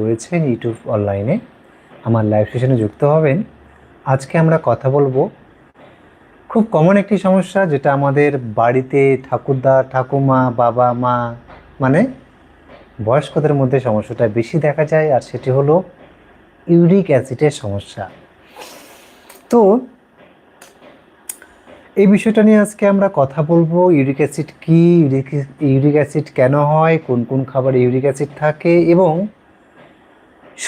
রয়েছেন ইউটিউব অনলাইনে আমার লাইভ সেশনে যুক্ত হবেন। আজকে আমরা কথা বলব খুব কমন একটি সমস্যা যেটা আমাদের বাড়িতে ঠাকুরদা, ঠাকুমা, বাবা, মা মানে বয়স্কদের মধ্যে সমস্যাটা বেশি দেখা যায় আর সেটি হলো ইউরিক অ্যাসিডের সমস্যা। তো এই বিষয়টা নিয়ে আজকে আমরা কথা বলব, ইউরিক অ্যাসিড কী ইউরিক ইউরিক অ্যাসিড কেন হয়, কোন কোন খাবারে ইউরিক অ্যাসিড থাকে এবং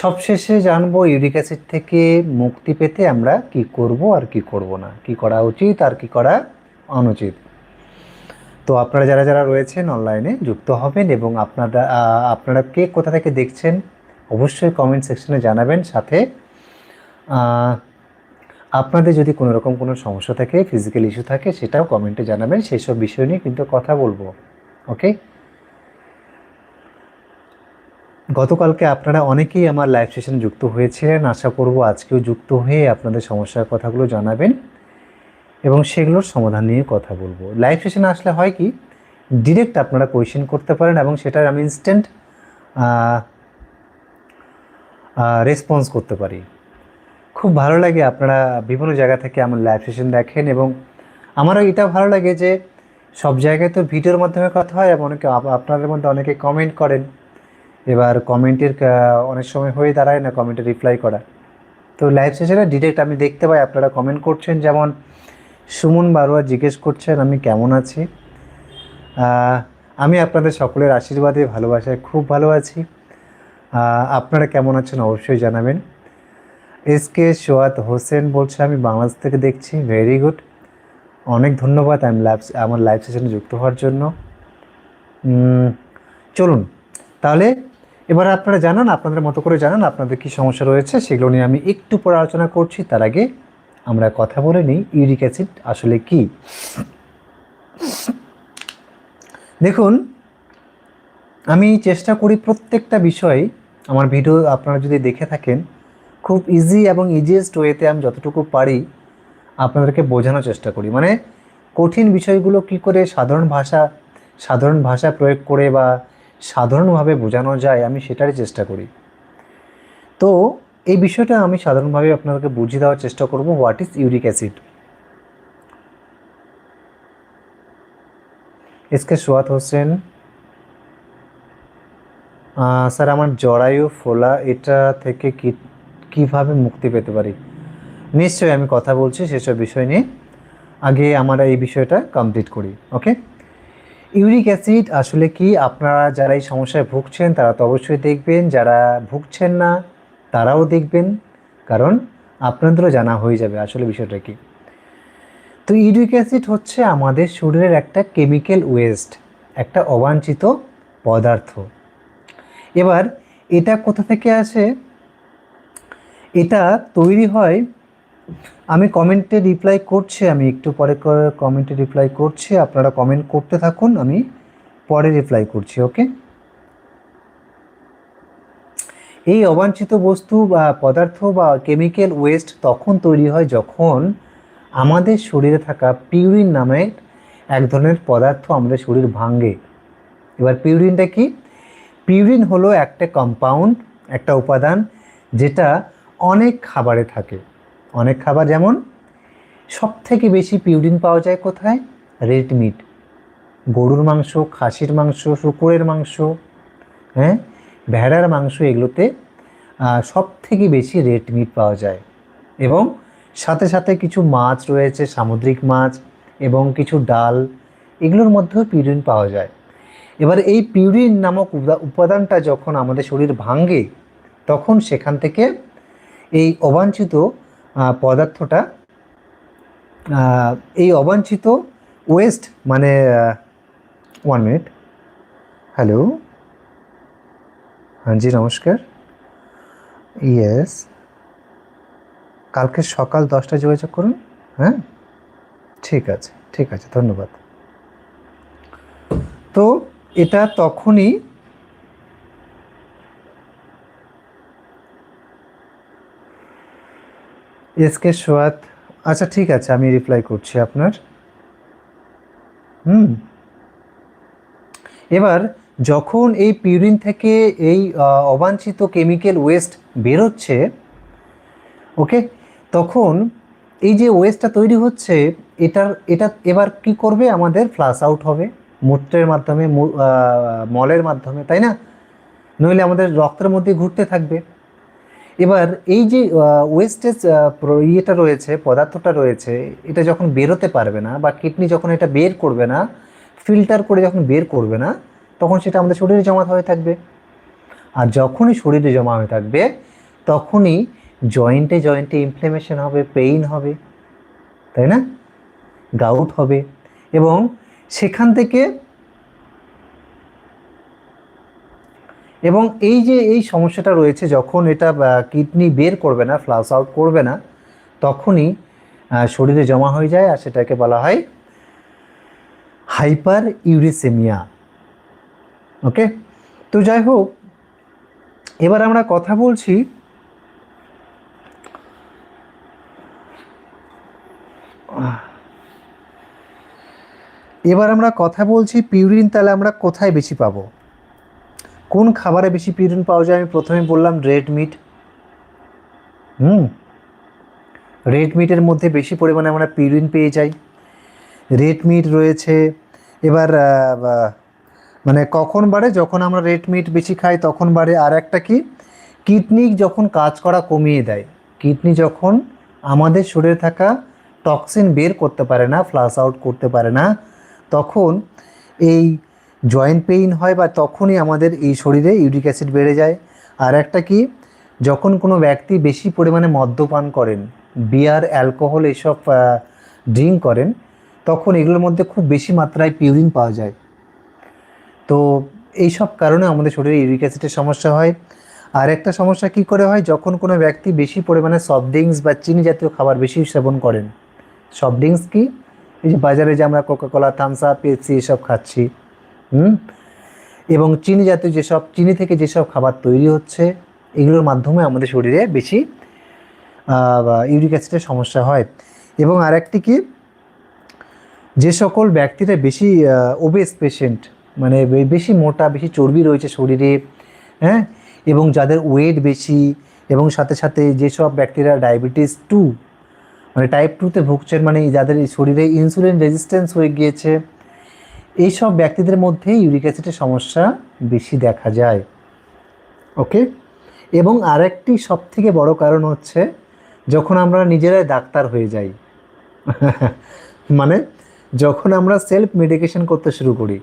সবশেষে জানব ইউরিক অ্যাসিড থেকে মুক্তি পেতে আমরা কি করব আর কি করব না? কি করা উচিত আর কি করা অনুচিত? তো আপনারা যারা যারা রয়েছেন অনলাইনে যুক্ত হবেন এবং আপনারা আপনারা কে কোথা থেকে দেখছেন, অবশ্যই কমেন্ট সেকশনে জানাবেন। সাথে আপনাদের যদি কোনো রকম কোনো সমস্যা থাকে ফিজিক্যাল ইস্যু থাকে, সেটাও কমেন্টে জানাবেন। সেই সব বিষয় নিয়ে কিন্তু কথা বলব। ওকে গতকালকে আপনারা অনেকেই আমার লাইভ সেশনে যুক্ত হয়েছিলেন আশা করব আজকেও যুক্ত হয়ে আপনাদের সমস্যার কথাগুলো জানাবেন এবং সেগুলোর সমাধান নিয়ে কথা বলব। লাইভ সেশনে আসলে হয় কি ডিরেক্ট আপনারা কোয়েশ্চেন করতে পারেন এবং সেটার আমি ইনস্ট্যান্ট রেসপন্স করতে পারি। খুব ভালো লাগে আপনারা বিভিন্ন জায়গা থেকে আমার লাইভ সেশন দেখেন এবং আমারও এটা ভালো লাগে যে সব জায়গায় তো ভিডিওর মাধ্যমে কথা হয় এবং অনেকে আপনাদের মধ্যে অনেকে কমেন্ট করেন। এবার কমেন্টের অনেক সময় হয়ে দাঁড়ায় না কমেন্টে রিপ্লাই করা। তো লাইভ সেশনে ডিরেক্ট আমি দেখতে পাই, আপনারা কমেন্ট করছেন। যেমন সুমন বারুয়া জিজ্ঞেস করছেন, আমি কেমন আছি? আমি আপনাদের সকলের আশীর্বাদে, ভালোবাসায় খুব ভালো আছি। আপনারা কেমন আছেন অবশ্যই জানাবেন। এস কে সোয়াত হোসেন বলছে, আমি বাংলাদেশ থেকে দেখছি ভেরি গুড অনেক ধন্যবাদ আমি লাইভ আমার লাইভ সেশনে যুক্ত হওয়ার জন্য। চলুন, তাহলে এবার আপনারা জানান, আপনাদের মতো করে জানান আপনাদের কি সমস্যা রয়েছে, সেগুলো নিয়ে আমি একটু পরে আলোচনা করছি। তার আগে আমরা কথা বলে নিই, ইউরিক অ্যাসিড আসলে কি? দেখুন, আমি চেষ্টা করি প্রত্যেকটা বিষয় আমার ভিডিও আপনারা যদি দেখে থাকেন, খুব ইজি এবং ইজিয়েস্ট ওয়েতে আমি যতটুকু পারি আপনাদেরকে বোঝানোর চেষ্টা করি। মানে কঠিন বিষয়গুলো কি করে সাধারণ ভাষা সাধারণ ভাষা প্রয়োগ করে বা সাধারণভাবে বোঝানো যায়, আমি সেটারই চেষ্টা করি। তো এই বিষয়টা আমি সাধারণভাবে আপনাদেরকে বুঝিয়ে দেওয়ার চেষ্টা করব what is uric acid S সোয়াত Hossain sir আমার জরায়ু, ফোলা, এটা থেকে কি, কীভাবে মুক্তি পেতে পারি? নিশ্চয়ই আমি কথা বলছি, সেসব বিষয় নিয়ে। আগে আমরা এই বিষয়টা কমপ্লিট করি ওকে ইউরিক অ্যাসিড আসলে কি? আপনারা যারা এই সমস্যায় ভুগছেন, তারা তো অবশ্যই দেখবেন। যারা ভুগছেন না, তারাও দেখবেন। কারণ আপনাদেরও জানা হয়ে যাবে আসলে বিষয়টা কি। তো ইউরিক অ্যাসিড হচ্ছে আমাদের শরীরের একটা কেমিক্যাল ওয়েস্ট, একটা অবাঞ্ছিত পদার্থ। এবার এটা কোথা থেকে আসে? এটা তৈরি হয় আমি কমেন্টে রিপ্লাই করছি, আমি একটু পরে কমেন্টে রিপ্লাই করছি, আপনারা কমেন্ট করতে থাকুন, আমি পরে রিপ্লাই করছি ওকে এই অবাঞ্ছিত বস্তু বা পদার্থ বা কেমিক্যাল ওয়েস্ট তখন তৈরি হয় যখন আমাদের শরীরে থাকা পিউরিন নামে এক ধরনের পদার্থ আমাদের শরীর ভাঙে। এবার পিউরিনটা কি? পিউরিন হলো একটা কম্পাউন্ড একটা উপাদান, যেটা অনেক খাবারে থাকে। অনেক খাবার যেমন সব থেকে বেশি পিউরিন পাওয়া যায় কোথায়? Red meat. গরুর মাংস, খাসির মাংস, শুকুরের মাংস হ্যাঁ? ভেড়ার মাংস এগুলোতে সব থেকে বেশি রেড মিট পাওয়া যায়। এবং সাথে সাথে কিছু মাছ রয়েছে, সামুদ্রিক মাছ এবং কিছু ডাল, এগুলোর মধ্যেও পিউরিন পাওয়া যায়। এবার এই পিউরিন নামক উপাদানটা যখন আমাদের শরীর ভাঙে তখন সেখান থেকে এই অবাঞ্ছিত পদার্থটা এই অবাঞ্ছিত ওয়েস্ট মানে ওয়ান মিনিট হ্যালো হ্যাঁ জি নমস্কার। ইয়েস কালকে সকাল দশটায় যোগাযোগ করুন হ্যাঁ? ঠিক আছে ঠিক আছে, ধন্যবাদ। তো এটা তখনই এসকে সোয়াত। আচ্ছা ঠিক আছে, আমি রিপ্লাই করছি আপনার। হুম। এবার, যখন এই পিউরিন থেকে এই অবাঞ্ছিত কেমিক্যাল ওয়েস্ট বেরোচ্ছে ওকে তখন এই যে ওয়েস্টটা তৈরি হচ্ছে, এটার, এটা এবার কি করবে? আমাদের ফ্লাশ আউট হবে, মূত্রের মাধ্যমে মলের মাধ্যমে, তাই না? নইলে আমাদের রক্তের মধ্যে ঘুরতে থাকবে। এবার এই যে ওয়েস্টেজ ইয়েটা রয়েছে, পদার্থটা রয়েছে, এটা যখন বেরোতে পারবে না বা কিডনি যখন এটা বের করবে না ফিল্টার করে যখন বের করবে না, তখন সেটা আমাদের শরীরে জমা হয়ে থাকবে। আর যখনই শরীরে জমা হয়ে থাকবে, তখনই জয়েন্টে জয়েন্টে ইনফ্লেমেশন হবে পেইন হবে, তাই না? গাউট হবে। এবং সেখান থেকে এবং এই যে এই সমস্যাটা রয়েছে, যখন এটা কিডনি বের করবে না ফ্লাশ আউট করবে না, তখনই শরীরে জমা হয়ে যায় আর সেটাকে বলা হয় হাইপার ইউরিসেমিয়া ওকে? তো যাই হোক, এবার আমরা কথা বলছি এবার আমরা কথা বলছি পিউরিন তাহলে আমরা কোথায় বেশি পাবো? কোন খাবারে বেশি পিউরিন পাওয়া যায়? আমি প্রথমে বললাম রেড মিট। হুম। রেড মিটের মধ্যে বেশি পরিমাণে আমরা পিউরিন পেয়ে যাই। রেড মিট রয়েছে। এবার মানে কখন বাড়ে? যখন আমরা রেড মিট বেশি খাই, তখন বাড়ে। আর একটা কি? কিডনি যখন কাজ করা কমিয়ে দেয়। কিডনি যখন আমাদের শরীরে থাকা টক্সিন বের করতে পারে না, ফ্লাশ আউট করতে পারে না, তখন এই জয়েন্ট পেইন হয় বা তখনই আমাদের এই শরীরে ইউরিক অ্যাসিড বেড়ে যায়। আর একটা কি, যখন কোনো ব্যক্তি বেশি পরিমাণে মদ্যপান করেন, বিয়ার, অ্যালকোহল এসব ড্রিঙ্ক করেন, তখন এগুলোর মধ্যে খুব বেশি মাত্রায় পিউরিন পাওয়া যায়। তো এই সব কারণে আমাদের শরীরে ইউরিক অ্যাসিডের সমস্যা হয়। আর একটা সমস্যা কি করে হয়, যখন কোনো ব্যক্তি বেশি পরিমাণে সফট ড্রিঙ্কস বা চিনি জাতীয় খাবার বেশি সেবন করেন। সফট ড্রিঙ্কস কি, এই যে বাজারে যে আমরা কোকাকোলা থামস পেপসি এসব খাচ্ছি হুম? এবং চিনি জাতীয় যেসব, চিনি থেকে যেসব খাবার তৈরি হচ্ছে, এগুলোর মাধ্যমে আমাদের শরীরে বেশি ইউরিক অ্যাসিডের সমস্যা হয়। এবং আরেকটি কি? যে সকল ব্যক্তিরা বেশি ওবেস পেশেন্ট মানে বেশি মোটা, বেশি চর্বি রয়েছে শরীরে হ্যাঁ? এবং যাদের ওয়েট বেশি, এবং সাথে সাথে যেসব ব্যক্তিরা ডায়াবেটিস টু মানে টাইপ টুতে ভুগছেন মানে যাদের শরীরে ইনসুলিন রেজিস্ট্যান্স হয়ে গিয়েছে এইসব ব্যক্তিদের মধ্যে ইউরিক অ্যাসিডের সমস্যা বেশি দেখা যায়। ওকে? এবং আরেকটি সব থেকে বড় কারণ হচ্ছে যখন আমরা নিজেরাই ডাক্তার হয়ে যাই। মানে যখন আমরা সেলফ মেডিকেশন করতে শুরু করি,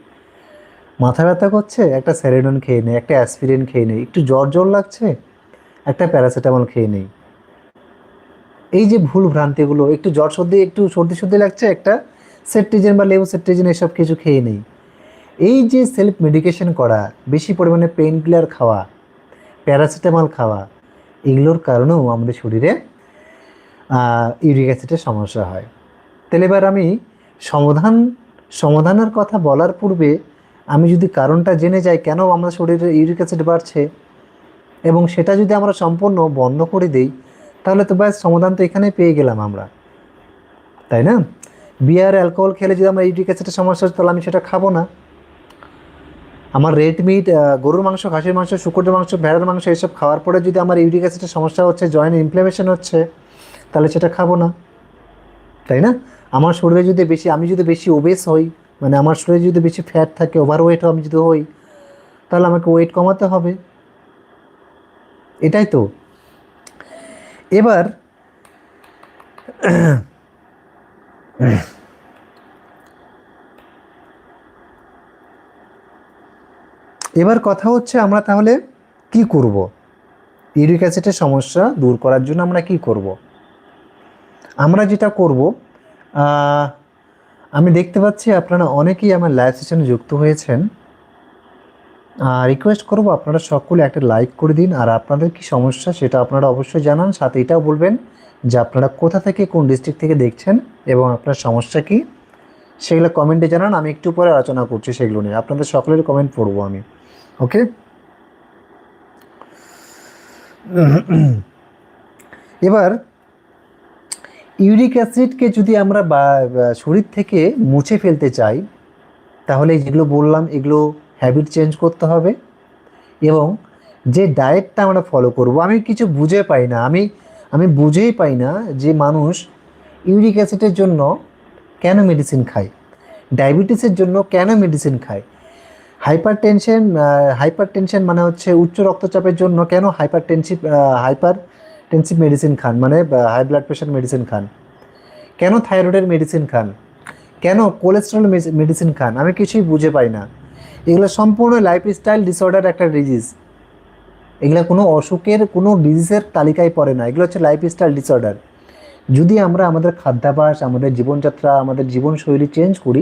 মাথা ব্যথা করছে, একটা স্যারেডন খেয়ে নেই, একটা অ্যাসপিরিন খেয়ে নেই, একটু জ্বর জ্বর লাগছে, একটা প্যারাসিটামল খেয়ে নেই। এই যে ভুল ভ্রান্তিগুলো, একটু জ্বর সর্দি, একটু সর্দি সর্দি লাগছে, একটা সেট্রিজেন বা লেবু সেট্রিজেন এসব কিছু খেয়ে নেই। এই যে সেলফ মেডিকেশন করা, বেশি পরিমাণে পেইন কিলার খাওয়া প্যারাসিটামল খাওয়া, এগুলোর কারণেও আমাদের শরীরে ইউরিক অ্যাসিডের সমস্যা হয়। তাহলে এবার আমি সমাধান, সমাধানের কথা বলার পূর্বে আমি যদি কারণটা জেনে যাই কেন আমাদের শরীরে ইউরিক অ্যাসিড বাড়ছে, এবং সেটা যদি আমরা সম্পূর্ণ বন্ধ করে দিই, তাহলে তো ব্যাস সমাধান তো এখানে পেয়ে গেলাম আমরা। তাই না? বিয়ার, অ্যালকোহল খেলে যদি আমার ইউরিক অ্যাসিডের সমস্যা হচ্ছে, তাহলে আমি সেটা খাব না। আমার রেড মিট গরুর মাংস, খাসির মাংস শুকুরের মাংস, ভেড়ার মাংস এসব খাওয়ার পরে যদি আমার ইউরিক অ্যাসিডের সমস্যা হচ্ছে জয়েন্ট ইনফ্লামেশন হচ্ছে, তাহলে সেটা খাব না। তাই না? আমার শরীরে যদি বেশি, আমি যদি বেশি ওবেস হই মানে আমার শরীরে যদি বেশি ফ্যাট থাকে ওভার ওয়েট আমি যদি হই, তাহলে আমাকে ওয়েট কমাতে হবে। এটাই তো। এবার এবার কথা হচ্ছে আমরা তাহলে কি করব? ইউরিক অ্যাসিডের সমস্যা দূর করার জন্য আমরা কি করব? আমরা যেটা করব আমি দেখতে পাচ্ছি আপনারা অনেকেই আমার লাইভ সেশনে যুক্ত হয়েছেন। রিকোয়েস্ট করব আপনারা সকলে একটা লাইক করে দিন, আর আপনাদের কি সমস্যা সেটা আপনারা অবশ্যই জানান, সাথে এটাও বলবেন যে আপনারা কোথা থেকে কোন ডিস্ট্রিক্ট থেকে দেখছেন এবং আপনার সমস্যা কি, সেগুলো কমেন্টে জানান, আমি একটু পরে আলোচনা করছি সেগুলো নিয়ে। আপনাদের সকলের কমেন্ট পড়ব আমি। ওকে এবার ইউরিক অ্যাসিডকে যদি আমরা বা শরীর থেকে মুছে ফেলতে চাই, তাহলে যেগুলো বললাম, এগুলো হ্যাবিট চেঞ্জ করতে হবে এবং যে ডায়েটটা আমরা ফলো করব, আমি কিছু বুঝে পাই না। আমি আমি বুঝেই পাই না যে মানুষ ইউরিক অ্যাসিডের জন্য কেন মেডিসিন খায়। ডায়াবেটিসের জন্য কেন মেডিসিন খায়। হাইপার টেনশন হাইপার টেনশন মানে হচ্ছে উচ্চ রক্তচাপের জন্য কেন hypertensive hypertensive medicine খান? মানে হাই ব্লাড প্রেশার মেডিসিন খান। কেন থাইরয়েডের মেডিসিন খান? কেন কোলেস্ট্রল মেডিসিন খান? আমি কিছুই বুঝে পাই না। এগুলো সম্পূর্ণ লাইফস্টাইল ডিসঅর্ডার একটা ডিজিজ এগুলো কোনো অসুখের, কোনো ডিজিজের তালিকায় পড়ে না। এগুলো হচ্ছে লাইফস্টাইল ডিসঅর্ডার যদি আমরা আমাদের খাদ্যাভ্যাস আমাদের জীবনযাত্রা, আমাদের জীবনশৈলী চেঞ্জ করি,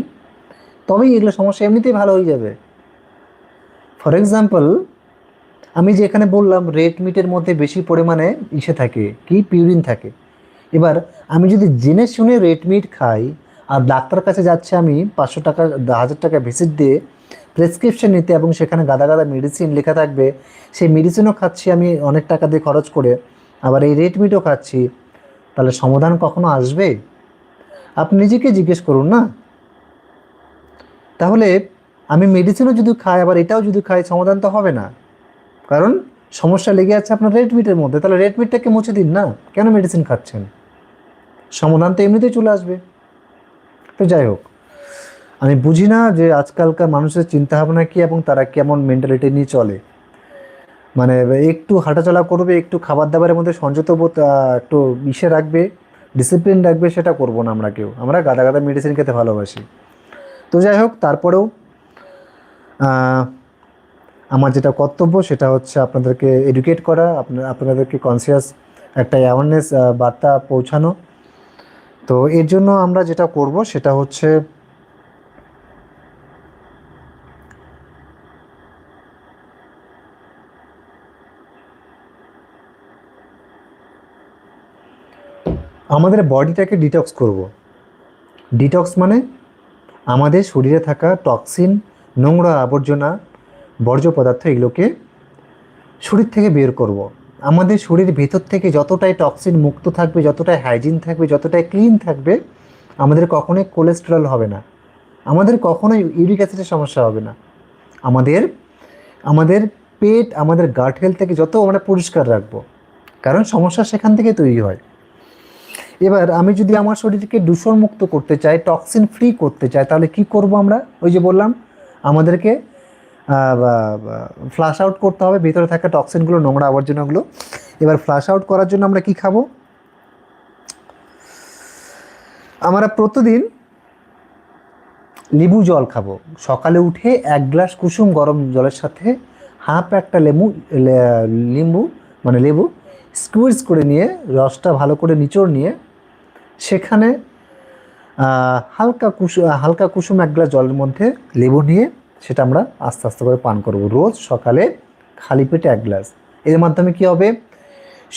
তবেই এগুলো সমস্যা এমনিতেই ভালো হয়ে যাবে। ফর এক্সাম্পল আমি যে এখানে বললাম রেড মিটের মধ্যে বেশি পরিমাণে ইসে থাকে, কি? পিউরিন থাকে। এবার আমি যদি জেনে শুনে রেড মিট খাই, আর ডাক্তার কাছে যাচ্ছে আমি পাঁচশো টাকা, হাজার টাকা ভিজিট দিয়ে প্রেসক্রিপশন নিতে এবং সেখানে গাদা গাদা মেডিসিন লেখা থাকবে, সেই মেডিসিনও খাচ্ছি আমি অনেক টাকা দিয়ে খরচ করে, আবার এই রেড মিটও খাচ্ছি। তাহলে সমাধান কখনো আসবে? আপনি নিজেকে জিজ্ঞেস করুন না। তাহলে আমি মেডিসিনও যদি খাই, আবার এটাও যদি খাই, সমাধান তো হবে না। কারণ সমস্যা লেগে আছে আপনার রেড মিটের মধ্যে। তাহলে রেড মিটটাকে মুছে দিন না। কেন মেডিসিন খাচ্ছেন? সমাধান তো এমনিতেই চলে আসবে। তো যাই হোক। আমি বুঝি না যে আজকালকার মানুষের চিন্তাভাবনা কী এবং তারা কেমন মেন্টালিটি নিয়ে চলে। মানে একটু হাঁটাচলা করবে, একটু খাবার দাবারের মধ্যে বোধ একটু ইসে রাখবে ডিসিপ্লিন রাখবে, সেটা করব না আমরা কেউ। আমরা গাদা গাদা মেডিসিন খেতে ভালোবাসি। তো যাই হোক, তারপরেও আমার যেটা কর্তব্য সেটা হচ্ছে আপনাদেরকে এডুকেট করা আপনার আপনাদেরকে কনসিয়াস একটা অ্যাওয়ারনেস বার্তা পৌঁছানো। তো এর জন্য আমরা যেটা করব সেটা হচ্ছে আমাদের বডিটাকে ডিটক্স করব। ডিটক্স মানে আমাদের শরীরে থাকা টক্সিন নোংরা আবর্জনা, বর্জ্য পদার্থ এগুলোকে শরীর থেকে বের করব। আমাদের শরীর ভেতর থেকে যতটাই টক্সিন মুক্ত থাকবে, যতটাই হাইজিন থাকবে, যতটাই ক্লিন থাকবে, আমাদের কখনোই কোলেস্টেরল হবে না। আমাদের কখনোই ইউরিক অ্যাসিডের সমস্যা হবে না। আমাদের আমাদের পেট, আমাদের গার্ড হেলথ থেকে যত আমরা পরিষ্কার রাখব, কারণ সমস্যা সেখান থেকে তৈরি হয়। এবার আমি যদি আমার শরীরকে দূষণমুক্ত করতে চাই টক্সিন ফ্রি করতে চাই, তাহলে কি করব আমরা? ওই যে বললাম, আমাদেরকে ফ্লাশ আউট করতে হবে, ভিতরে থাকা টক্সিনগুলো নোংরা আবর্জনাগুলো। এবার ফ্লাশ আউট করার জন্য আমরা কি খাব? আমরা প্রতিদিন লেবু জল খাব। সকালে উঠে এক গ্লাস কুসুম গরম জলের সাথে হাফ একটা লেবু লিম্বু মানে লেবু স্কুইজ করে নিয়ে, রসটা ভালো করে নিচড় নিয়ে সেখানে হালকা কুসুম হালকা কুসুম এক গ্লাস জলের মধ্যে লেবু নিয়ে সেটা আমরা আস্তে আস্তে করে পান করব। রোজ সকালে খালি পেটে এক গ্লাস। এর মাধ্যমে কি হবে?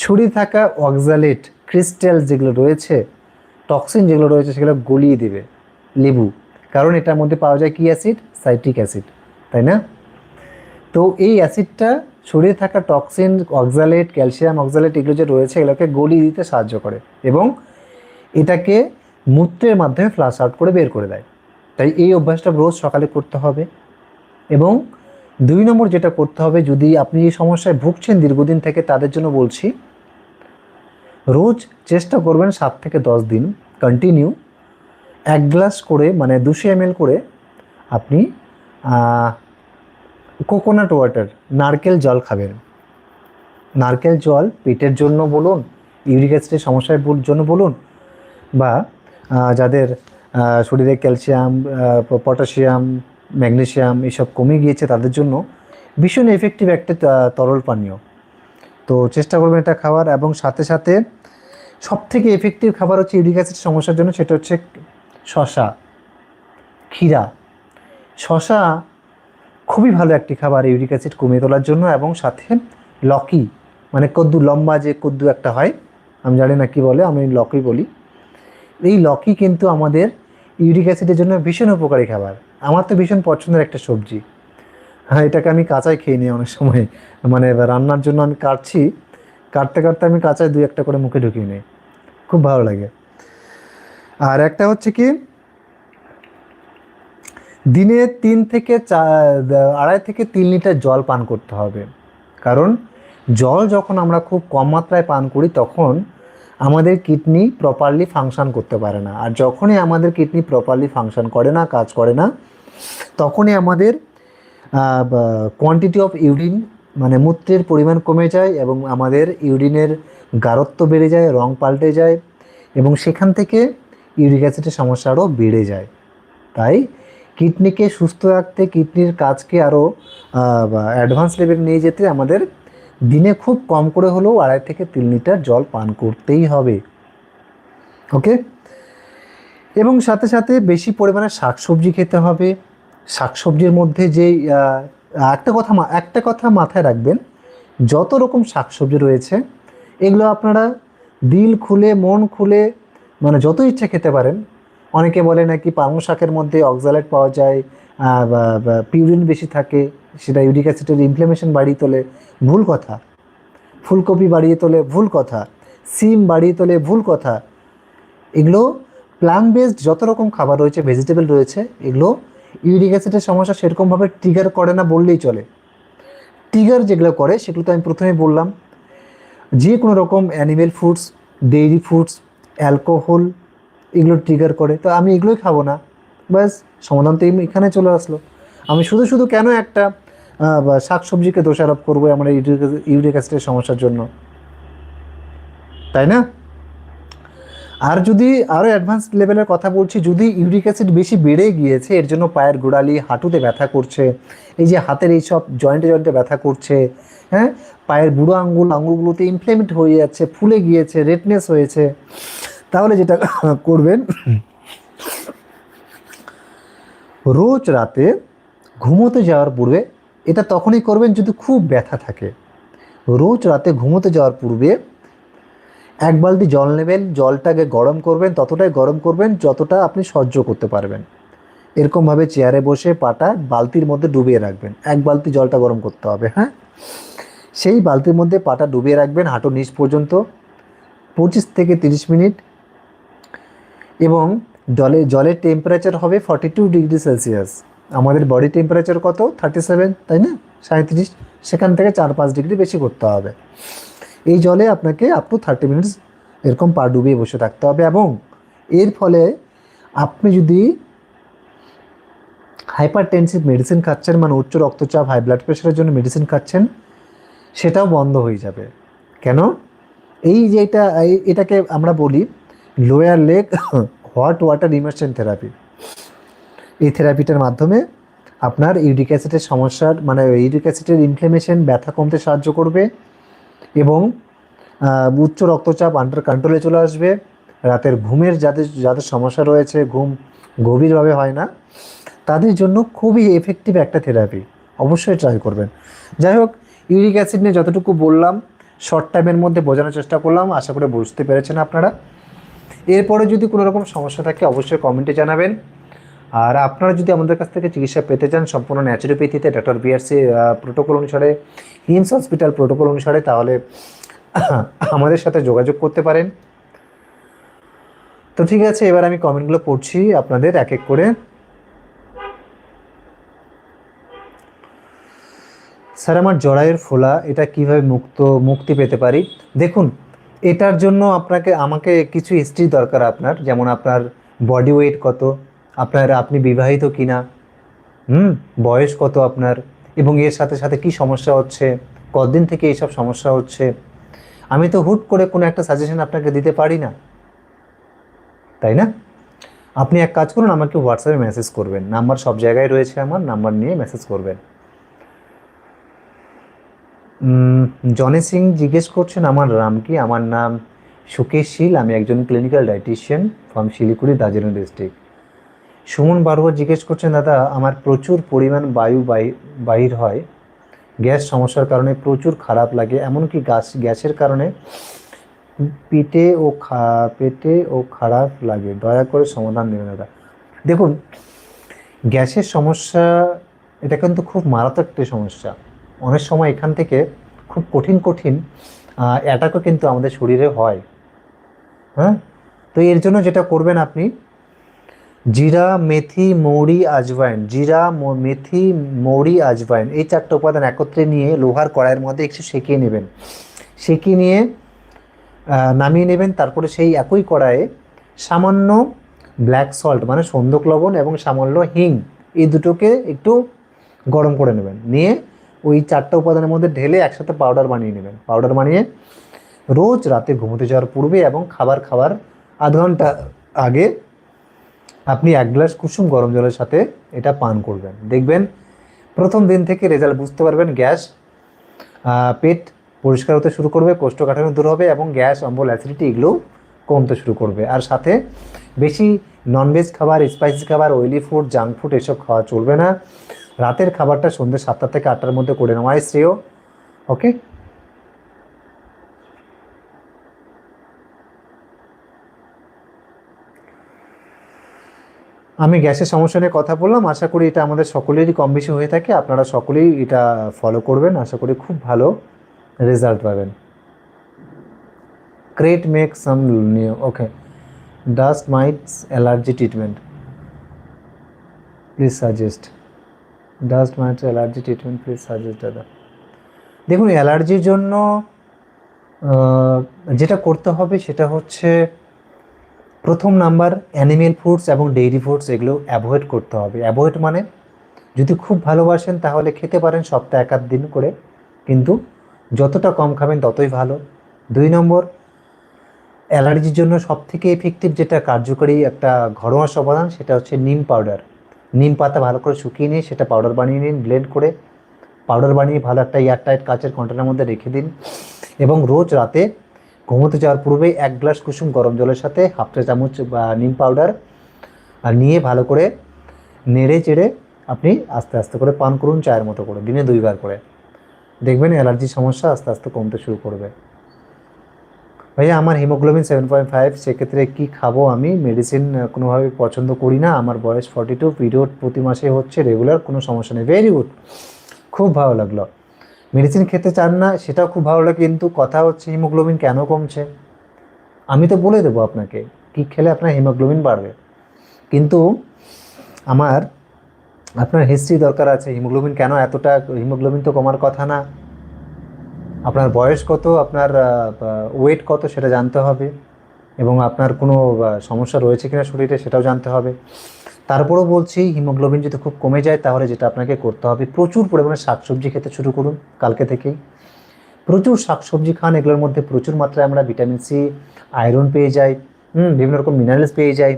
শরীরে থাকা অক্সালেট, ক্রিস্টাল যেগুলো রয়েছে, টক্সিন যেগুলো রয়েছে সেগুলো গলিয়ে দেবে লেবু। কারণ এটার মধ্যে পাওয়া যায় কি অ্যাসিড? Citric acid. তাই না? তো এই অ্যাসিডটা শরীরে থাকা টক্সিন, অক্সালেট, ক্যালসিয়াম অক্সালেট এগুলো যে রয়েছে এগুলোকে গলিয়ে দিতে সাহায্য করে এবং এটাকে মূত্রের মাধ্যমে ফ্লাশ আউট করে বের করে দেয়। তাই এই অভ্যাসটা রোজ সকালে করতে হবে। এবং দুই নম্বর যেটা করতে হবে, যদি আপনি এই সমস্যায় ভুগছেন দীর্ঘদিন থেকে, তাদের জন্য বলছি, রোজ চেষ্টা করবেন সাত থেকে দশ দিন কন্টিনিউ এক গ্লাস করে মানে দুশো এম করে আপনি কোকোনাট ওয়াটার নারকেল জল খাবেন। নারকেল জল, পেটের জন্য বলুন, ইউরিক অ্যাসিডের সমস্যার জন্য বলুন বা যাদের শরীরে ক্যালসিয়াম পটাশিয়াম ম্যাগনেসিয়াম এসব কমে গিয়েছে তাদের জন্য ভীষণ এফেক্টিভ একটা তরল পানীয়। তো চেষ্টা করবেন এটা খাওয়ার এবং সাথে সাথে সব থেকে এফেক্টিভ খাবার হচ্ছে ইউরিক অ্যাসিড সমস্যার জন্য, সেটা হচ্ছে শশা ক্ষীরা। শশা খুবই ভালো একটি খাবার ইউরিক অ্যাসিড কমিয়ে তোলার জন্য এবং সাথে লকি মানে কদ্দু, লম্বা যে কদ্দু একটা হয়, আমি জানি না কি বলে, আমি লকি বলি। এই লকি কিন্তু আমাদের ইউরিক অ্যাসিডের জন্য ভীষণ উপকারী খাবার। আমার তো ভীষণ পছন্দের একটা সবজি। হ্যাঁ এটাকে আমি কাঁচাই খেয়ে নিই অনেক সময়। মানে রান্নার জন্য আমি কাটছি। কাটতে কাটতে আমি কাঁচায় দুই একটা করে মুখে ঢুকিয়ে নিই। খুব ভালো লাগে। আর একটা হচ্ছে কি, দিনে তিন থেকে চার আড়াই থেকে তিন লিটার জল পান করতে হবে। কারণ জল যখন আমরা খুব কম মাত্রায় পান করি, তখন আমাদের কিডনি প্রপারলি ফাংশন করতে পারে না। আর যখনই আমাদের কিডনি প্রপারলি ফাংশন করে না, কাজ করে না, তখনই আমাদের কোয়ান্টিটি অফ ইউরিন মানে মূত্রের পরিমাণ কমে যায় এবং আমাদের ইউরিনের গাঢ়ত্ব বেড়ে যায়, রং পাল্টে যায় এবং সেখান থেকে ইউরিক অ্যাসিডের সমস্যা আরও বেড়ে যায়। তাই কিডনিকে সুস্থ রাখতে, কিডনির কাজকে আরও অ্যাডভান্স লেভেল নিয়ে যেতে আমাদের দিনে খুব কম করে হলেও আড়াই থেকে তিন লিটার জল পান করতেই হবে। ওকে? এবং সাথে সাথে বেশি পরিমাণে শাকসবজি খেতে হবে। শাকসবজির মধ্যে আহ, একটা কথা একটা কথা মাথায় রাখবেন যত রকম শাকসবজি রয়েছে এগুলো আপনারা দিল খুলে মন খুলে মানে যত ইচ্ছা খেতে পারেন। অনেকে বলে নাকি পালং শাকের মধ্যে অক্সালেট পাওয়া যায় পিউরিন বেশি থাকে, সেটা ইউরিক অ্যাসিডের ইনফ্লামেশন বাড়িয়ে তোলে, ভুল কথা। ফুলকপি বাড়িয়ে তোলে, ভুল কথা। সিম বাড়িয়ে তোলে, ভুল কথা। এগুলো প্লান্ট বেসড যত রকম খাবার রয়েছে ভেজিটেবল রয়েছে, এগুলো ইউরিক অ্যাসিডের সমস্যা সেরকমভাবে ট্রিগার করে না বললেই চলে। ট্রিগার যেগুলো করে, সেগুলো তো আমি প্রথমে বললাম। যে কোনো রকম animal foods dairy foods alcohol এগুলো ট্রিগার করে। তো আমি এগুলোই খাব না। ব্যাস, সমাধান তো এখানে চলে আসলো। আমি শুধু শুধু কেন একটা শাকসবজিকে দোষারোপ করব আমার ইউরিক অ্যাসিডের সমস্যার জন্য? তাই না? আর যদি আরও অ্যাডভান্স লেভেলের কথা বলছি, যদি ইউরিক অ্যাসিড বেশি বেড়ে গিয়েছে, এর জন্য পায়ের গোড়ালি, হাঁটুতে ব্যথা করছে, এই যে হাতের এই সব জয়েন্টে জয়েন্টে ব্যথা করছে হ্যাঁ? পায়ের বুড়ো আঙ্গুল, আঙ্গুলগুলোতে ইনফ্লেমেট হয়ে যাচ্ছে, ফুলে গিয়েছে রেডনেস হয়েছে, তাহলে যেটা করবেন রোজ রাতে ঘুমোতে যাওয়ার পূর্বে এটা তখনই করবেন যদি খুব ব্যথা থাকে। রোজ রাতে ঘুমোতে যাওয়ার পূর্বে এক বালতি জল নেবেন, জলটাকে গরম করবেন, ততটাই গরম করবেন যতটা আপনি সহ্য করতে পারবেন। এরকমভাবে চেয়ারে বসে পাটা বালতির মধ্যে ডুবিয়ে রাখবেন। এক বালতি জলটা গরম করতে হবে হ্যাঁ? সেই বালতির মধ্যে পাটা ডুবিয়ে রাখবেন হাঁটু নিচ পর্যন্ত পঁচিশ থেকে তিরিশ মিনিট এবং জলে, জলের টেম্পারেচার হবে ফর্টি টু ডিগ্রি সেলসিয়াস আমাদের বডি টেম্পারেচার কত? থার্টি সেভেন তাই না? সাঁত্রিশ সেখান থেকে চার পাঁচ ডিগ্রি বেশি করতে হবে। এই জলে আপনাকে আপ টু থার্টি মিনিটস এরকম পা ডুবিয়ে বসে থাকতে হবে এবং এর ফলে আপনি যদি হাইপার টেনসিভ মেডিসিন খাচ্ছেন মানে উচ্চ রক্তচাপ হাই ব্লাড প্রেশারের জন্য মেডিসিন খাচ্ছেন, সেটাও বন্ধ হয়ে যাবে। কেন? এই যে এটা এটাকে আমরা বলি lower leg hot water immersion therapy. এই থেরাপিটার মাধ্যমে আপনার ইউরিক অ্যাসিডের সমস্যার মানে ইউরিক অ্যাসিডের ইনফ্লেমেশন ব্যথা কমতে সাহায্য করবে এবং উচ্চ রক্তচাপ আন্ডার কন্ট্রোলে চলে আসবে। রাতের ঘুমের যাদের যাদের সমস্যা রয়েছে, ঘুম গভীরভাবে হয় না। তাদের জন্য খুবই এফেক্টিভ একটা থেরাপি। অবশ্যই ট্রাই করবেন। যাই হোক, ইউরিক অ্যাসিড নিয়ে যতটুকু বললাম শর্ট টাইমের মধ্যে বোঝানোর চেষ্টা করলাম। আশা করে বুঝতে পেরেছেন আপনারা। এরপরে যদি কোনো রকম সমস্যা থাকে, অবশ্যই কমেন্টে জানাবেন। আর আপনারা যদি আমাদের কাছ থেকে চিকিৎসা পেতে চান সম্পূর্ণ ন্যাচুরোপ্যাথিতে ডক্টর বিআরসি প্রোটোকল অনুসারে হিমস হসপিটাল প্রোটোকল অনুসারে, তাহলে আমাদের সাথে যোগাযোগ করতে পারেন। তো ঠিক আছে, এবার আমি কমেন্টগুলো পড়ছি আপনাদের এক এক করে। স্যার, আমার জরায়ুর ফোলা, এটা কীভাবে মুক্ত, মুক্তি পেতে পারি? দেখুন এটার জন্য আপনাকে, আমাকে কিছু হিস্ট্রি দরকার আপনার, যেমন আপনার বডি ওয়েট কত, আপনার আপনি বিবাহিত কিনা, হুম, বয়স কত আপনার, এবং এর সাথে সাথে কি সমস্যা হচ্ছে, কতদিন থেকে এইসব সমস্যা হচ্ছে, আমি তো হুট করে কোনো একটা সাজেশন আপনাকে দিতে পারি না। তাই না? আপনি এক কাজ করুন, আমাকে হোয়াটসঅ্যাপে মেসেজ করবেন নাম্বার সব জায়গায় রয়েছে আমার নাম্বার নিয়ে মেসেজ করবেন। জনি সিং জিজ্ঞেস করছেন, আমার নাম কি? আমার নাম সুকেশ শীল, আমি একজন clinical dietitian from Siliguri, Darjeeling district Suman Barua জিজ্ঞেস করছেন, দাদা, আমার প্রচুর পরিমাণ বায়ু বাহি- বাহির হয়, গ্যাস সমস্যার কারণে প্রচুর খারাপ লাগে, এমনকি গ্যাস গ্যাসের কারণে পেটে ও পেটে ও খারাপ লাগে, দয়া করে সমাধান দেবেন দাদা। দেখুন, গ্যাসের সমস্যা, এটা কিন্তু খুব মারাত্মক একটি সমস্যা। অনেক সময় এখান থেকে খুব কঠিন কঠিন অ্যাটাকও কিন্তু আমাদের শরীরে হয়। হ্যাঁ? তো এর জন্য যেটা করবেন আপনি, জিরা, মেথি, মৌরি, আজওয়াইন। জিরা মেথি, মৌরি, আজওয়াইন এই চারটে উপাদান একত্রে নিয়ে লোহার কড়াইয়ের মধ্যে একটু সেঁকে নেবেন। সেঁকে নিয়ে নামিয়ে নেবেন। তারপরে সেই একই কড়াইয়ে সামান্য ব্ল্যাক সল্ট মানে সন্দক লবণ এবং সামান্য হিং, এই দুটোকে একটু গরম করে নেবেন। নিয়ে ওই চারটা উপাদানের মধ্যে ঢেলে একসাথে পাউডার বানিয়ে নেবেন। পাউডার বানিয়ে রোজ রাতে ঘুমোতে যাওয়ার পূর্বে এবং খাবার খাবার আধ ঘণ্টা আগে আপনি এক গ্লাস কুসুম গরম জলের সাথে এটা পান করবেন। দেখবেন প্রথম দিন থেকে রেজাল্ট বুঝতে পারবেন গ্যাস পেট পরিষ্কার হতে শুরু করবে, কোষ্ঠকাঠিন্য দূর হবে এবং গ্যাস, অম্বল অ্যাসিডিটি এগুলো কমতে শুরু করবে। আর সাথে বেশি ননভেজ খাবার স্পাইসি খাবার অয়েলি ফুড জাঙ্ক ফুড এসব খাওয়া চলবে না। রাতের খাবারটা সন্ধ্যে সাতটা থেকে আটটার মধ্যে করে নেওয়াই শ্রেয়। ওকে আমি গ্যাসের সমস্যা নিয়ে কথা বললাম, আশা করি এটা আমাদের সকলেরই কম বেশি হয়ে থাকে, আপনারা সকলেই এটা ফলো করবেন, আশা করি খুব ভালো রেজাল্ট পাবেন। ক্রেট মেক সাম okay dust mites allergy treatment please suggest dust mites allergy treatment please suggest দাদা দেখুন, অ্যালার্জির জন্য যেটা করতে হবে সেটা হচ্ছে প্রথম নাম্বার অ্যানিমেল ফুডস এবং ডেইরি ফুডস এগুলো অ্যাভয়েড করতে হবে। অ্যাভয়েড মানে যদি খুব ভালোবাসেন তাহলে খেতে পারেন সপ্তাহে এক আধ দিন করে, কিন্তু যতটা কম খাবেন ততই ভালো। দুই নম্বর, অ্যালার্জির জন্য সবথেকে এফেক্টিভ যেটা কার্যকরী একটা ঘরোয়া সমাধান সেটা হচ্ছে নিম পাউডার। নিম পাতা ভালো করে শুকিয়ে নিয়ে সেটা পাউডার বানিয়ে নিন ব্লেন্ড করে পাউডার বানিয়ে ভালো একটা এয়ারটাইট কাচের কন্টেনারের মধ্যে রেখে দিন। এবং রোজ রাতে ঘুমোতে যাওয়ার পূর্বে এক গ্লাস কুসুম গরম জলের সাথে হাফ চা চামচ নিম পাউডার আর নিয়ে ভালো করে নেড়ে চেড়ে আপনি আস্তে আস্তে করে পান করুন, চায়ের মতো করে, দিনে দুইবার করে। দেখবেন অ্যালার্জির সমস্যা আস্তে আস্তে কমতে শুরু করবে। ভাইয়া, আমার হিমোগ্লোবিন সেভেন পয়েন্ট ফাইভ সেক্ষেত্রে কী খাব আমি? মেডিসিন কোনোভাবে পছন্দ করি না। আমার বয়স ফর্টি টু পিরিয়ড প্রতি মাসে হচ্ছে রেগুলার কোনো সমস্যা নেই। ভেরি গুড খুব ভালো লাগল। মেডিসিন খেতে চান না, সেটাও খুব ভালো লাগে, কিন্তু কথা হচ্ছে হিমোগ্লোবিন কেন কমছে? আমি তো বলে দেবো আপনাকে, কি খেলে আপনার হিমোগ্লোবিন বাড়বে। কিন্তু আমার, আপনার হিস্ট্রি দরকার আছে হিমোগ্লোবিন কেন এতটা হিমোগ্লোবিন তো কমার কথা না। আপনার বয়স কত, আপনার ওয়েট কত সেটা জানতে হবে এবং আপনার কোনো সমস্যা রয়েছে কিনা শরীরে সেটাও জানতে হবে। তারপরেও বলছি, হিমোগ্লোবিন যদি খুব কমে যায় তাহলে যেটা আপনাকে করতে হবে, প্রচুর পরিমাণে শাকসবজি খেতে শুরু করুন কালকে থেকেই। প্রচুর শাকসবজি খান, এগুলোর মধ্যে প্রচুর মাত্রায় আমরা ভিটামিন সি আয়রন পেয়ে যাই, হুম, বিভিন্ন রকম মিনারেলস পেয়ে যাই,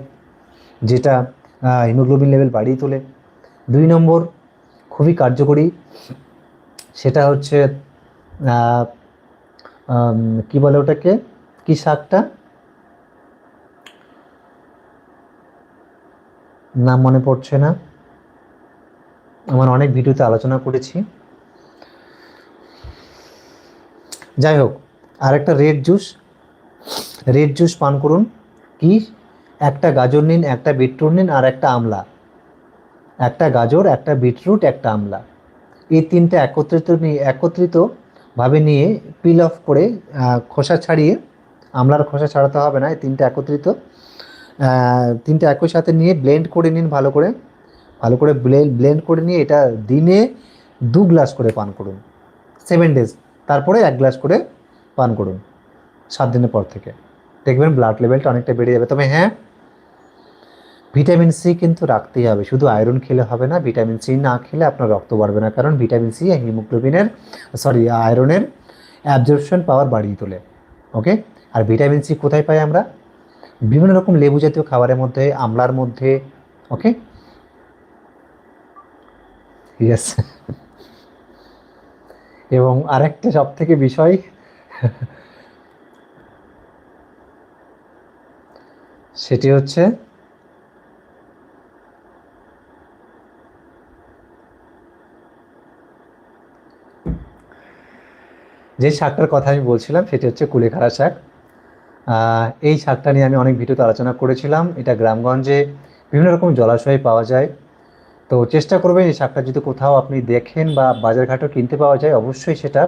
যেটা হিমোগ্লোবিন লেভেল বাড়িয়ে তোলে। দুই নম্বর, খুবই কার্যকরী, সেটা হচ্ছে কি বলে ওটাকে? কি শাকটা? নাম মনে পড়ছে না। আমার অনেক ভিডিওতে আলোচনা করেছি। যাই হোক আর একটা রেড জুস রেড জুস পান করুন। কি? একটা গাজর নিন, একটা বিটরুট নিন আর একটা আমলা। একটা গাজর, একটা বিটরুট একটা আমলা। এই তিনটে একত্রিত নিয়ে একত্রিতভাবে নিয়ে পিল অফ করে খোসা ছাড়িয়ে, আমলার খোসা ছাড়াতে হবে না, এই তিনটে একত্রিত। তিনটে একই সাথে নিয়ে ব্লেন্ড করে নিন ভালো করে। ভালো করে ব্লেন্ড করে নিয়ে এটা দিনে দু গ্লাস করে পান করুন। সেভেন ডেজ তারপরে এক গ্লাস করে পান করুন, সাত দিনের পর থেকে। দেখবেন ব্লাড লেভেলটা অনেকটা বেড়ে যাবে। তবে হ্যাঁ ভিটামিন সি কিন্তু রাখতেই হবে। শুধু আয়রন খেলে হবে না, ভিটামিন সি না খেলে আপনার রক্ত বাড়বে না। কারণ ভিটামিন সি হিমোগ্লোবিনের, সরি, আয়রনের অ্যাবজর্পশন পাওয়ার বাড়িয়ে তোলে। ওকে আর ভিটামিন সি কোথায় পাই আমরা? বিভিন্ন রকম লেবু জাতীয় খাবারের মধ্যে, আমলার মধ্যে ওকে ইয়েস এবং আরেকটা সব থেকে বিষয়, সেটি হচ্ছে যে শাকটার কথা আমি বলছিলাম, সেটি হচ্ছে কুলেখাড়া শাক। এই শাকটা নিয়ে আমি অনেক ভিডিওতে আলোচনা করেছিলাম। এটা গ্রামগঞ্জে বিভিন্ন রকম জলাশয়ে পাওয়া যায়। তো চেষ্টা করবেন এই শাকটা যদি কোথাও আপনি দেখেন বা বাজারঘাটও কিনতে পাওয়া যায়, অবশ্যই সেটা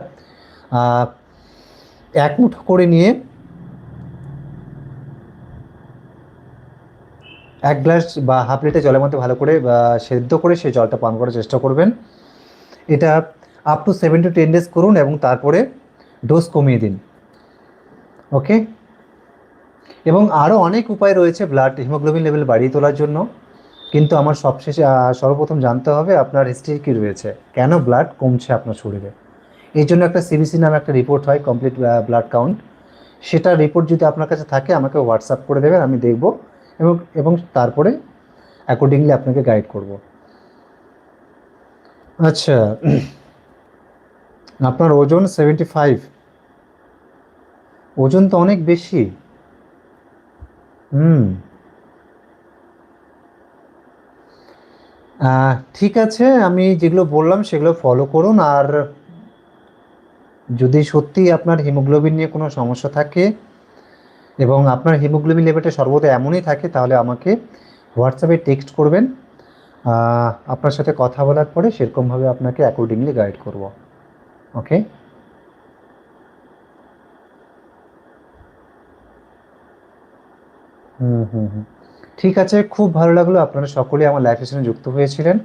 এক মুঠো করে নিয়ে এক গ্লাস বা হাফ লিটার জলের মধ্যে ভালো করে সেদ্ধ করে সেই জলটা পান করার চেষ্টা করবেন। এটা up to seven to ten days করুন এবং তারপরে ডোজ কমিয়ে দিন। ওকে এবং আরও অনেক উপায় রয়েছে ব্লাড হিমোগ্লোবিন লেভেল বাড়িয়ে তোলার জন্য। কিন্তু আমার সবশেষে সর্বপ্রথম জানতে হবে আপনার হিস্ট্রি কী রয়েছে। কেন ব্লাড কমছে আপনার শরীরে? এই জন্য একটা সিবিসি নামে একটা রিপোর্ট হয় কমপ্লিট ব্লাড কাউন্ট সেটা রিপোর্ট যদি আপনার কাছে থাকে, আমাকে হোয়াটসঅ্যাপ করে দেবেন, আমি দেখব এবং এবং তারপরে অ্যাকর্ডিংলি আপনাকে গাইড করব। আচ্ছা আপনার ওজন সেভেন্টি ফাইভ ওজন তো অনেক বেশি। হুম। ঠিক আছে, আমি যেগুলো বললাম সেগুলো ফলো করুন, আর যদি সত্যি আপনার হিমোগ্লোবিন নিয়ে কোনো সমস্যা থাকে এবং আপনার হিমোগ্লোবিন লেভেলটা সর্বদা এমনই থাকে, তাহলে আমাকে হোয়াটসঅ্যাপে টেক্সট করবেন। আপনার সাথে কথা বলার পরে সেরকমভাবে আপনাকে অ্যাকর্ডিংলি গাইড করব। ওকে হুম হুম হুম। ঠিক আছে, খুব ভালো লাগল আপনারা সকলে আমার লাইফ সেশনে যুক্ত হয়েছিলেন।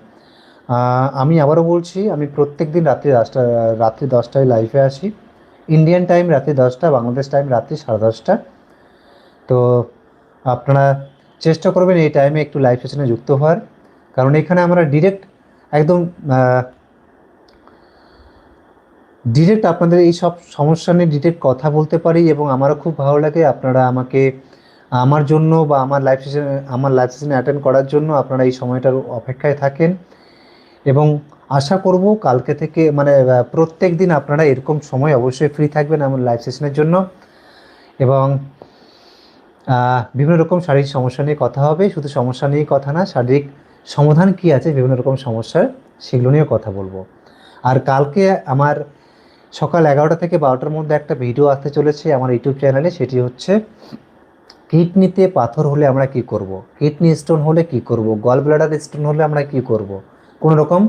আমি আবারও বলছি, আমি প্রত্যেক দিন রাত্রি দশটা, রাত্রি দশটায় লাইফে আসি ইন্ডিয়ান টাইম রাত্রি দশটা বাংলাদেশ টাইম রাত্রি সাড়ে দশটা। তো আপনারা চেষ্টা করবেন এই টাইমে একটু লাইভ সেশনে যুক্ত হওয়ার। কারণ এখানে আমরা ডিরেক্ট একদম ডিরেক্ট আপনাদের এই সব সমস্যা নিয়ে ডিরেক্ট কথা বলতে পারি এবং আমারও খুব ভালো লাগে আপনারা আমাকে, আমার জন্য বা আমার লাইফ সেশন আমার লাইফ সেশনে অ্যাটেন্ড করার জন্য আপনারা এই সময়টার অপেক্ষায় থাকেন। এবং আশা করব কালকে থেকে মানে প্রত্যেক দিন আপনারা এরকম সময় অবশ্যই ফ্রি থাকবেন আমার লাইফ সেশনের জন্য। এবং বিভিন্ন রকম শারীরিক সমস্যা নিয়ে কথা হবে, শুধু সমস্যা নিয়েই কথা না, শারীরিক সমাধান কি আছে, বিভিন্ন রকম সমস্যার সেগুলো নিয়েও কথা বলব। আর কালকে আমার সকাল এগারোটা থেকে বারোটার মধ্যে একটা ভিডিও আসতে চলেছে আমার ইউটিউব চ্যানেলে সেটি হচ্ছে, কিডনিতে পাথর হলে আমরা কি করব। কিডনি স্টোন হলে কি করব। গল ব্লাডার স্টোন হলে আমরা কি করব। কোনো রকম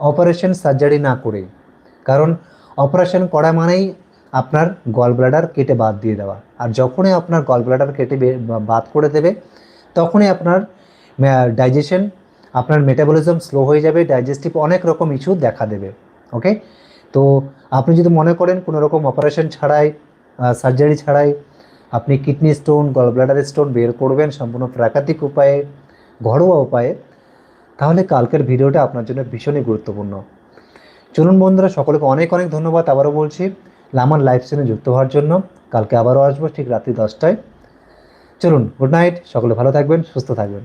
অপারেশন সার্জারি না করে কারণ অপারেশন করা মানেই আপনার গল ব্লাডার কেটে বাদ দিয়ে দেওয়া আর যখনই আপনার গল ব্লাডার কেটে বাদ করে দেবে, তখনই আপনার ডাইজেশন আপনার মেটাবলিজম স্লো হয়ে যাবে ডাইজেস্টিভ অনেক রকম ইস্যু দেখা দেবে ওকে তো আপনি যদি মনে করেন কোনো রকম অপারেশন ছাড়াই সার্জারি ছাড়াই আপনি kidney stone gallbladder stone বের করবেন সম্পূর্ণ প্রাকৃতিক উপায়ে, ঘরোয়া উপায়ে, তাহলে কালকের ভিডিওটা আপনার জন্য ভীষণই গুরুত্বপূর্ণ। চলুন বন্ধুরা, সকলকে অনেক অনেক ধন্যবাদ আবারও বলছি আমার লাইফ সেনে যুক্ত হওয়ার জন্য। কালকে আবারও আসব ঠিক রাত্রি দশটায়। চলুন গুড নাইট সকলে ভালো থাকবেন, সুস্থ থাকবেন।